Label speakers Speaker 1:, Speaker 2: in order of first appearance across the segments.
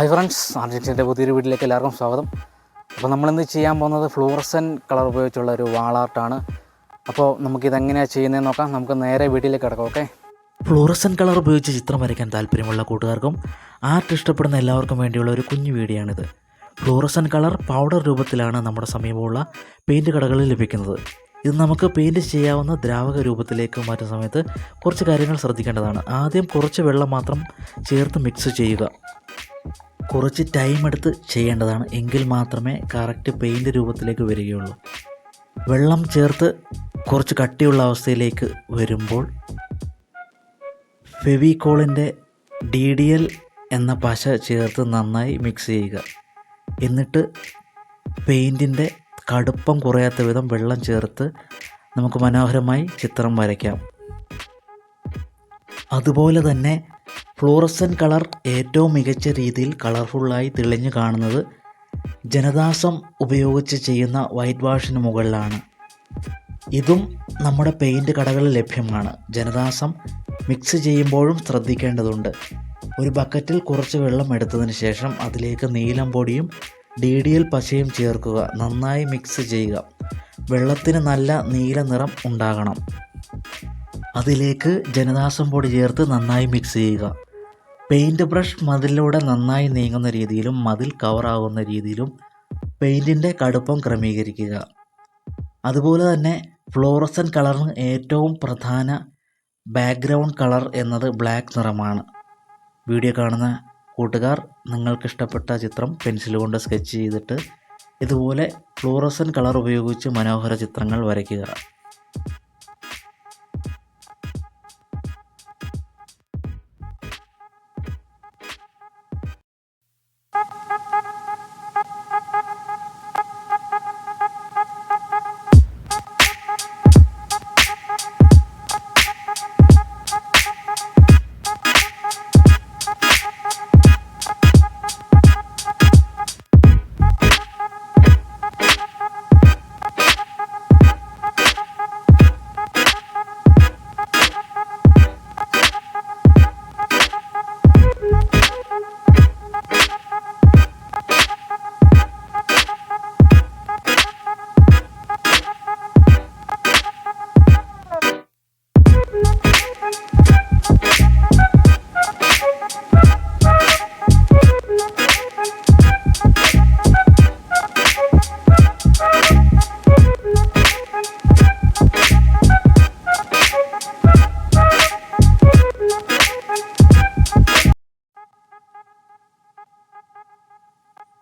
Speaker 1: Hi friends ആർജിറ്റിന്റെ പുതിയൊരു വീട്ടിലേക്ക് എല്ലാവർക്കും സ്വാഗതം. അപ്പോൾ നമ്മളിന്ന് ചെയ്യാൻ പോകുന്നത് ഫ്ലൂറസൻ കളർ ഉപയോഗിച്ചുള്ള ഒരു വാളാർട്ടാണ് അപ്പോൾ നമുക്കിതെങ്ങനെയാണ് ചെയ്യുന്നതെന്ന് നോക്കാം. നമുക്ക് നേരെ വീട്ടിലേക്ക് കിടക്കാം ഓക്കെ?
Speaker 2: ഫ്ലൂറസൻ കളർ ഉപയോഗിച്ച് ചിത്രം വരയ്ക്കാൻ താല്പര്യമുള്ള കൂട്ടുകാർക്കും ആർട്ട് ഇഷ്ടപ്പെടുന്ന എല്ലാവർക്കും വേണ്ടിയുള്ള ഒരു കുഞ്ഞു വീഡിയോയാണിത്. ഫ്ലൂറസൻ കളർ പൗഡർ രൂപത്തിലാണ് നമ്മുടെ സമീപമുള്ള പെയിന്റ് കടകളിൽ ലഭിക്കുന്നത്. ഇത് നമുക്ക് പെയിന്റ് ചെയ്യാവുന്ന ദ്രാവക രൂപത്തിലേക്ക് മാറ്റുന്ന സമയത്ത് കുറച്ച് കാര്യങ്ങൾ ശ്രദ്ധിക്കേണ്ടതാണ്. ആദ്യം കുറച്ച് വെള്ളം മാത്രം ചേർത്ത് മിക്സ് ചെയ്യുക. കുറച്ച് ടൈം എടുത്ത് ചെയ്യേണ്ടതാണ്. എങ്കിൽ മാത്രമേ കറക്റ്റ് പെയിന്റ് രൂപത്തിലേക്ക് വരികയുള്ളൂ. വെള്ളം ചേർത്ത് കുറച്ച് കട്ടിയുള്ള അവസ്ഥയിലേക്ക് വരുമ്പോൾ ഫെവിക്കോളിന്റെ ഡി ഡി എൽ എന്ന പശ ചേർത്ത് നന്നായി മിക്സ് ചെയ്യുക. എന്നിട്ട് പെയിന്റിന്റെ കടുപ്പം കുറയാത്ത വിധം വെള്ളം ചേർത്ത് നമുക്ക് മനോഹരമായി ചിത്രം വരയ്ക്കാം. അതുപോലെ തന്നെ ഫ്ലൂറസൻ കളർ ഏറ്റവും മികച്ച രീതിയിൽ കളർഫുള്ളായി തെളിഞ്ഞു കാണുന്നത് ജനദാസം ഉപയോഗിച്ച് ചെയ്യുന്ന വൈറ്റ് വാഷിന് മുകളിലാണ്. ഇതും നമ്മുടെ പെയിന്റ് കടകളിൽ ലഭ്യമാണ്. ജനദാസം മിക്സ് ചെയ്യുമ്പോഴും ശ്രദ്ധിക്കേണ്ടതുണ്ട്. ഒരു ബക്കറ്റിൽ കുറച്ച് വെള്ളം എടുത്തതിന് ശേഷം അതിലേക്ക് നീലം പൊടിയും ഡി ഡി എൽ പശയും ചേർക്കുക. നന്നായി മിക്സ് ചെയ്യുക. വെള്ളത്തിന് നല്ല നീല നിറം ഉണ്ടാകണം. അതിലേക്ക് ജനദാസം പൊടി ചേർത്ത് നന്നായി മിക്സ് ചെയ്യുക. പെയിന്റ് ബ്രഷ് മതിലിലൂടെ നന്നായി നീങ്ങുന്ന രീതിയിലും മതിൽ കവറാകുന്ന രീതിയിലും പെയിന്റിന്റെ കടുപ്പം ക്രമീകരിക്കുക. അതുപോലെ തന്നെ ഫ്ലോറസൻ കളറിന് ഏറ്റവും പ്രധാന ബാക്ക്ഗ്രൗണ്ട് കളർ എന്നത് ബ്ലാക്ക് നിറമാണ്. വീഡിയോ കാണുന്ന കൂട്ടുകാർ നിങ്ങൾക്കിഷ്ടപ്പെട്ട ചിത്രം പെൻസിൽ കൊണ്ട് സ്കെച്ച് ചെയ്തിട്ട് ഇതുപോലെ ഫ്ലോറസൻ കളർ ഉപയോഗിച്ച് മനോഹര ചിത്രങ്ങൾ വരയ്ക്കുക.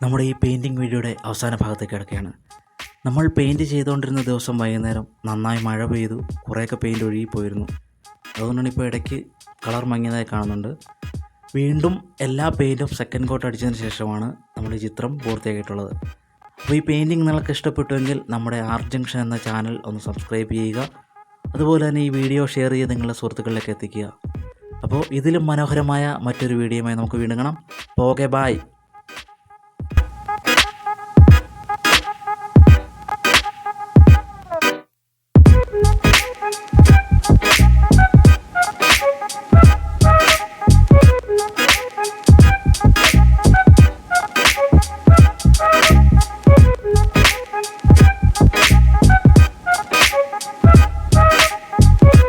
Speaker 2: നമ്മുടെ ഈ പെയിന്റിങ് വീഡിയോയുടെ അവസാന ഭാഗത്തേക്ക് കിടക്കുകയാണ്. നമ്മൾ പെയിന്റ് ചെയ്തുകൊണ്ടിരുന്ന ദിവസം വൈകുന്നേരം നന്നായി മഴ പെയ്തു കുറേയൊക്കെ പെയിന്റ് ഒഴുകിപ്പോയിരുന്നു അതുകൊണ്ടാണ് ഇപ്പോൾ ഇടയ്ക്ക് കളർ മങ്ങിയതായി കാണുന്നുണ്ട്. വീണ്ടും എല്ലാ പെയിന്റും സെക്കൻഡ് കോട്ട് അടിച്ചതിന് ശേഷമാണ് നമ്മൾ ഈ ചിത്രം പൂർത്തിയാക്കിയിട്ടുള്ളത്. അപ്പോൾ ഈ പെയിന്റിങ് നിങ്ങൾക്ക് ഇഷ്ടപ്പെട്ടുവെങ്കിൽ നമ്മുടെ ആർട്ട് ജംഗ്ഷൻ എന്ന ചാനൽ ഒന്ന് സബ്സ്ക്രൈബ് ചെയ്യുക. അതുപോലെ തന്നെ ഈ വീഡിയോ ഷെയർ ചെയ്ത് നിങ്ങളുടെ സുഹൃത്തുക്കളിലേക്ക് എത്തിക്കുക. അപ്പോൾ ഇതിലും മനോഹരമായ മറ്റൊരു വീഡിയോയുമായി നമുക്ക് വീണ്ടും കാണാം. Okay bye